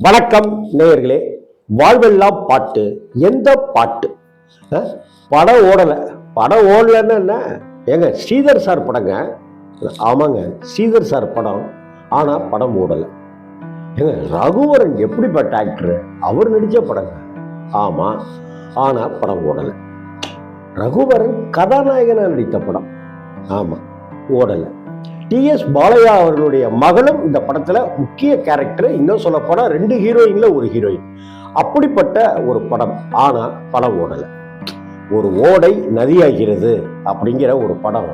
வணக்கம் நேயர்களே வாழ்வெல்லாம் பாட்டு எந்த பாட்டு? படம் ஓடலை. படம் ஓடலைன்னு என்ன? ஏங்க ஸ்ரீதர் சார் படங்க? ஆமாங்க ஸ்ரீதர் சார் படம் ஆனால் படம் ஓடலை. ஏங்க ரகுவரன் எப்படிப்பட்ட ஆக்டர் அவர் நடித்த படங்க ஆமாம் ஆனால் படம் ஓடலை. ரகுவரன் கதாநாயகனாக நடித்த படம். ஆமாம் ஓடலை. டிஎஸ் பாலையா அவர்களுடைய மகளும் இந்த படத்தில் முக்கிய கேரக்டர் இன்னும் சொல்ல ரெண்டு ஹீரோயின்ல ஒரு ஹீரோயின் அப்படிப்பட்ட ஒரு படம். ஆனால் படம் ஓடலை. ஒரு ஓடை நதியாகிறது அப்படிங்கிற ஒரு படம்.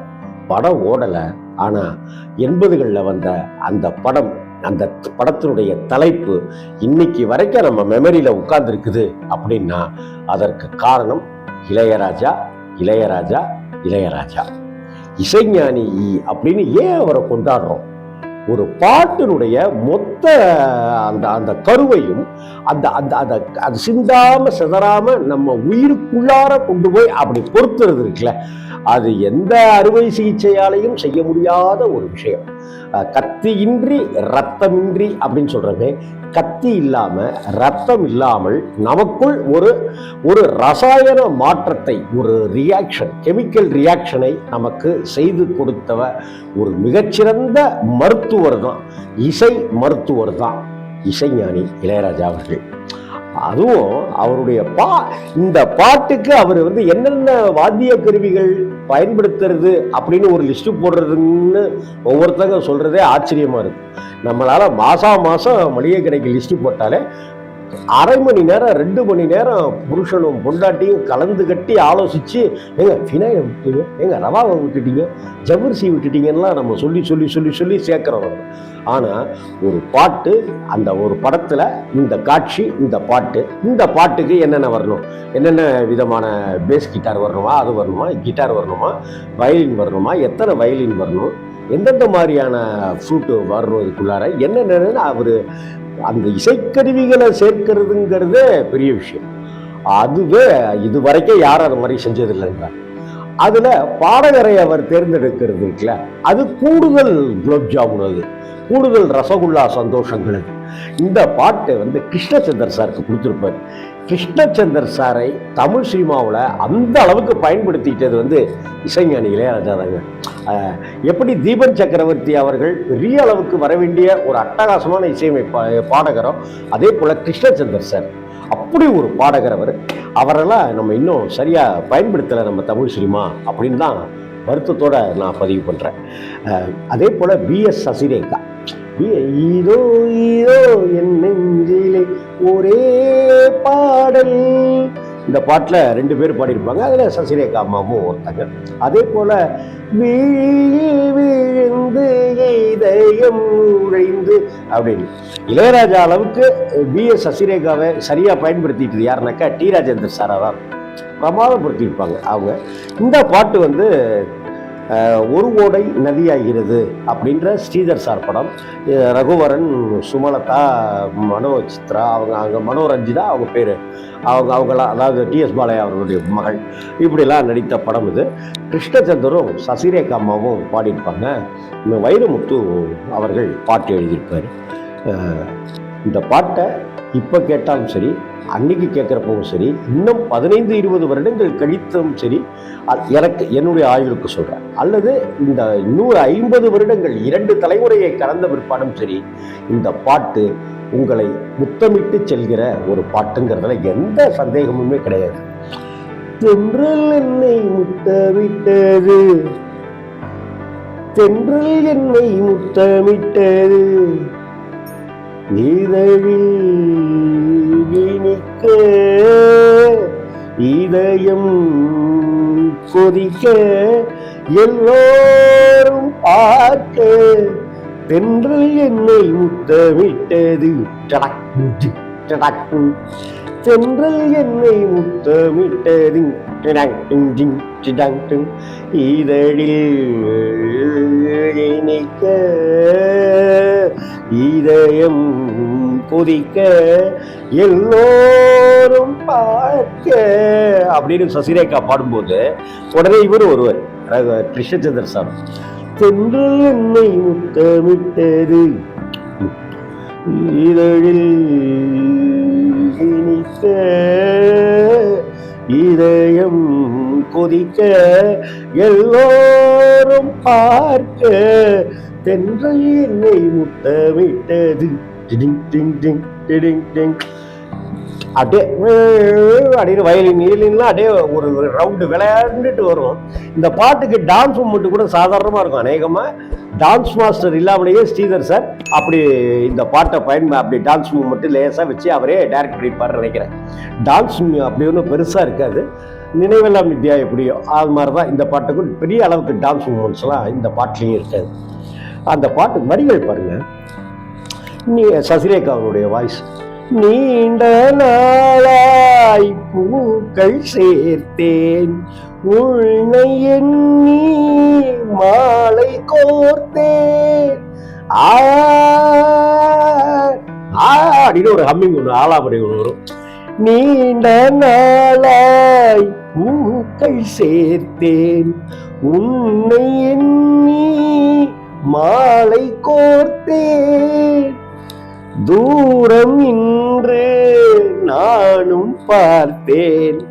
படம் ஓடலை. ஆனால் எண்பதுகளில் வந்த அந்த படம் அந்த படத்தினுடைய தலைப்பு இன்னைக்கு வரைக்கும் நம்ம மெமரியில் உட்கார்ந்துருக்குது அப்படின்னா அதற்கு காரணம் இளையராஜா இளையராஜா இளையராஜா. இசைஞானி அப்படின்னு ஏன் அவரை கொண்டாடுறோம்? ஒரு பாட்டினுடைய மொத்த அந்த அந்த கருவையும் அந்த அந்த அந்த அது சிந்தாம சிதறாம நம்ம உயிருக்குள்ளார கொண்டு போய் அப்படி பொறுத்துறது இருக்குல்ல? அது எந்த அறுவை சிகிச்சையாலையும் செய்ய முடியாத ஒரு விஷயம். கத்தியின்றி ரத்தமின்றி அப்படின்னு சொல்றமே கத்தி இல்லாம ரத்தம் இல்லாமல் நமக்குள் ஒரு ஒரு ரசாயன மாற்றத்தை ஒரு ரியாக்ஷன் கெமிக்கல் ரியாக்ஷனை நமக்கு செய்து கொடுத்தவ ஒரு மிகச்சிறந்த மருத்துவர் தான் இசை மருத்துவர் தான். இசைஞானி இளையராஜா அவர்கள். அதுவும் அவருடைய பா இந்த பாட்டுக்கு அவர் வந்து என்னென்ன வாத்திய கருவிகள் பயன்படுத்துறது அப்படின்னு ஒரு லிஸ்ட்டு போடுறதுன்னு ஒவ்வொருத்தங்க சொல்கிறதே ஆச்சரியமாக இருக்குது நம்மளால் மாதம் மாதம் மளிகை கடைக்கு லிஸ்ட்டு போட்டாலே அரை மணி நேரம் ரெண்டு மணி நேரம் புருஷனும் பொண்டாட்டியும் கலந்து கட்டி ஆலோசித்து ஏங்க ஃபினாயை விட்டுட்டீங்க ஏங்க ரவாவை விட்டுட்டீங்க ஜவ்வரிசி விட்டுட்டீங்கலாம் நம்ம சொல்லி சொல்லி சொல்லி சொல்லி சேர்க்குறோம். ஆனால் ஒரு பாட்டு அந்த ஒரு படத்தில் இந்த காட்சி இந்த பாட்டு இந்த பாட்டுக்கு என்னென்ன வரணும்? என்னென்ன விதமான பேஸ் கிட்டார் வரணுமா அது வரணுமா கிட்டார் வரணுமா வயலின் வரணுமா எத்தனை வயலின் வரணும் எந்தெந்த மாதிரியான ஃப்ரூட்டு வரணும் இதுக்குள்ளார என்னென்னு அவர் அந்த இசைக்கருவிகளை சேர்க்கிறதுங்கிறதே பெரிய விஷயம். அதுவே இது வரைக்கும் யாரும் அது மாதிரி செஞ்சது அதில் பாடகரை அவர் தேர்ந்தெடுக்கிறது இருக்குல்ல அது கூடுதல் குலோப் ஜாமுன் அது கூடுதல் ரசகுல்லா சந்தோஷங்கள் இந்த பாட்டு வந்து கிருஷ்ணச்சந்தர் சாருக்கு கொடுத்துருப்பார். கிருஷ்ணச்சந்தர் சாரை தமிழ் சினிமாவில் அந்த அளவுக்கு பயன்படுத்திக்கிட்டது வந்து இசைஞானி இளையராஜா தாங்க எப்படி தீபன் சக்கரவர்த்தி அவர்கள் பெரிய அளவுக்கு வர வேண்டிய ஒரு அட்டகாசமான இசையமைப்பா பாடகரோ அதே போல் கிருஷ்ணச்சந்தர் சார். அப்படி ஒரு பாடகர் அவர். அவரெல்லாம் நம்ம இன்னும் சரியாக பயன்படுத்தலை நம்ம தமிழ் சினிமா அப்படின்னு தான் வருத்தத்தோடு நான் பதிவு பண்ணுறேன் அதே போல் பிஎஸ் சசிரேகா. இதோ இதோ என் நெஞ்சிலே ஒரே பாடல். இந்த பாட்டில் ரெண்டு பேர் பாடியிருப்பாங்க. அதில் சசிரேகா அம்மாவும் ஒருத்தங்க. அதே போல விழியில் விழுந்து இதயம் உழைந்து அப்படின்னு. இளையராஜா அளவுக்கு பி எஸ். சசிரேகாவை சரியாக பயன்படுத்திட்டு யாருனாக்கா டி. ராஜேந்தர் சாரா தான். பிரமாதப்படுத்தியிருப்பாங்க அவங்க. இந்த பாட்டு வந்து ஒரு ஓடை நதியாகிறது அப்படின்ற ஸ்ரீதர் சார் படம். ரகுவரன் சுமலதா மனோ சித்ரா அவங்க அவங்க மனோரஞ்சிதா அவங்க பேர். அவங்க அவங்களாம் அதாவது டிஎஸ் பாலையா அவர்களுடைய மகள். இப்படிலாம் நடித்த படம் இது. கிருஷ்ணச்சந்தரும் சசிரேகா அம்மாவும் பாடியிருப்பாங்க. வைரமுத்து அவர்கள் பாட்டு எழுதியிருப்பார். இந்த பாட்டை இப்போ கேட்டாலும் சரி அன்னைக்கு கேட்குறப்பவும் சரி இன்னும் பதினைந்து இருபது வருடங்கள் கழித்தும் சரி எனக்கு என்னுடைய ஆயுளுக்கு சொல்கிறேன் அல்லது இந்த இன்னொரு ஐம்பது வருடங்கள் இரண்டு தலைமுறையை கடந்த விற்பாடும் சரி இந்த பாட்டு உங்களை முத்தமிட்டு செல்கிற ஒரு பாட்டுங்கிறதுல எந்த சந்தேகமுமே கிடையாது. தென்றல் என்னை முத்தமிட்டது. தென்றல் என்னை முத்தமிட்டது. இதழில் இனிக்க இதயம் கொதிக்க எல்லோரும் பார்க்க. தென்று என்னை முத்தமிட்டது. தென்றல் என்னை முத்தமிட்டது. இதழில் இணைக்க இதயம் கொதிக்க எல்லோரும் பார்க்க அப்படின்னு சசிரேகா பாடும்போது உடனே இவர் ஒருவர் கிருஷ்ணச்சந்திர சார். தென்றல் என்னை முத்தமிட்டது இதழில் இனித்த இதயம் கொதிக்க எல்லோரும் பார்க்க தென்றை என்னை முத்தமிட்டது. டிடிங் டிங் டிங் டிடிங் டிங் அப்படியே அப்படின்னு வயலின் ஈலின்லாம் அப்படியே ஒரு ரவுண்டு விளையாண்டுட்டு வரும் இந்த பாட்டுக்கு டான்ஸ் மூமெண்ட் கூட சாதாரணமாக இருக்கும். அநேகமாக டான்ஸ் மாஸ்டர் இல்லாமலேயே ஸ்ரீதர் சார் அப்படி இந்த பாட்டை பயன் அப்படி டான்ஸ் மூமெண்ட் லேசாக வச்சு அவரே டைரக்ட் பண்ணியிருப்பார் நினைக்கிறேன். டான்ஸ் அப்படி ஒன்றும் பெருசாக இருக்காது. நினைவெல்லாம் வித்யா எப்படியோ அது மாதிரி தான் இந்த பாட்டுக்கும் பெரிய அளவுக்கு டான்ஸ் மூமெண்ட்ஸ்லாம் இந்த பாட்டிலையும் இருக்காது. அந்த பாட்டு வரிகள் பாருங்கள் நீ சசிரேகா அவருடைய வாய்ஸ் நீண்ட நாளாய் பூக்கள் சேர்த்தேன். உன்னை எண்ணி மாலை கோர்த்தேன். ஆ அப்படின்னு ஒரு ஹம்மிங் ஒன்று ஆலாபடி ஒன்று வரும். நீண்ட நாளாய் பூக்கள் சேர்த்தேன். உன்னை எண்ணி மாலை கோர்த்தேன். தூரம் இன்று நானும் பார்த்தேன்.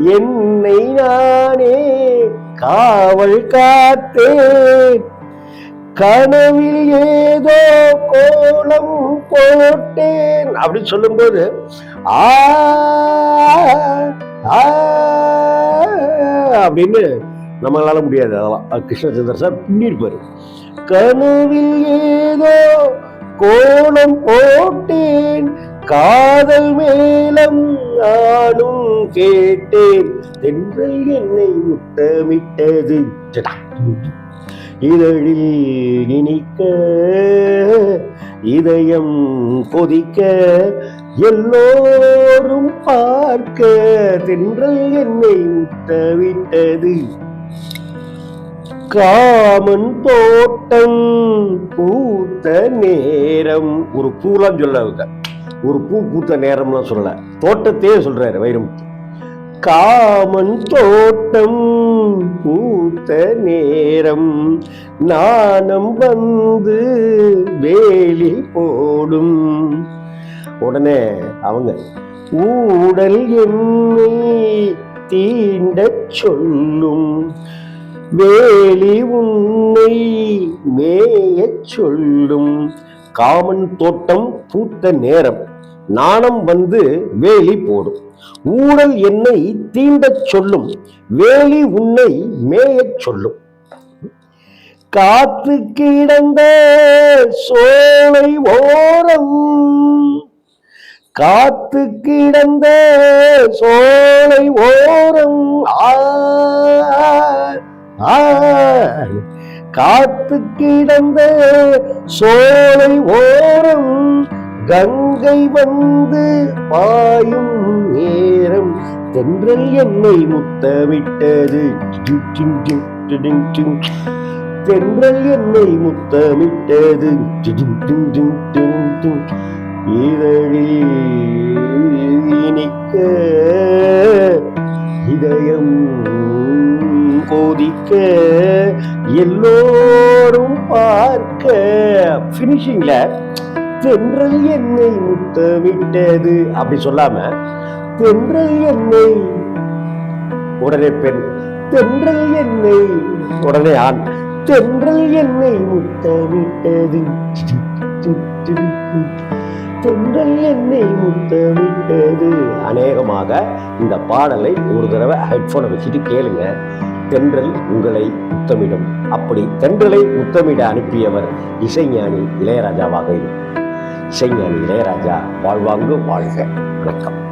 என்னை நானே காவல் காத்தேன். கனவில் ஏதோ கோலம் போட்டேன். அப்படின்னு சொல்லும்போது ஆ ஆ, அப்படின்னு நம்மளால முடியாது. அதெல்லாம். கிருஷ்ணச்சந்திர சார் பின்னிருப்பாரு. கனவில் ஏதோ கோலம் போட்டேன் காதல் மேலம் நானும் கேட்டேன். தென்றல் என்னை முத்தமிட்டது. டடா. இதழில் இனிக்க இதயம் கொதிக்க எல்லோரும் பார்க்க தென்றல் என்னை முத்தமிட்டது. காமன் தோட்டம் பூத்த நேரம். ஒரு பூலாம் சொல்ல ஒரு பூ பூத்த நேரம்லாம் சொல்லல. தோட்டத்தையே சொல்றாரு வைரமுத்து. காமன் தோட்டம் பூத்த நேரம். நாணம் வந்து வேலி போடும். உடனே அவங்க ஊடல் என்னை தீண்டச் சொல்லும். வேலி உன்னை மேயச் சொல்லும். காமன் தோட்டம் பூத்த நேரம். நாணம் வந்து வேலி போடும். ஊழல் என்னை தீண்டச் சொல்லும். வேலி உன்னை மேயச் சொல்லும். காத்து கிடந்த சோலை ஓரம். காத்து கிடந்த சோலை ஓரம். ஆ, ஆ, காத்து கிடந்த சோலை ஓரம் கங்கை வந்து பாயும் நேரம். தென்றல் என்னை முத்தமிட்டது. தென்றல் என்னை முத்தமிட்டது. டிடிங் இதழில் இனிக்க இதயம் போதிக்க எல்லோரும் பார்க்க. ஃபினிஷிங்ல தென்றல் என்னை முத்தமிட்டது. அப்படி சொல்லாம தென்றல் என்னை உடனே பெண் தென்றல் என்னை உடனே ஆண் தென்றல் என்னை முத்தமிட்டது. தென்றல் என்னை முத்தமிட்டது. அநேகமாக இந்த பாடலை ஒரு தடவை ஹெட்ஃபோனை வச்சுட்டு கேளுங்க. தென்றல் உங்களை முத்தமிடும் அப்படி தென்றலை முத்தமிட அனுப்பியவர் இசைஞானி இளையராஜாவாக இருக்கும். இசைஞானி இளையராஜா வாழ்வாங்கு வாழ்க. வணக்கம்.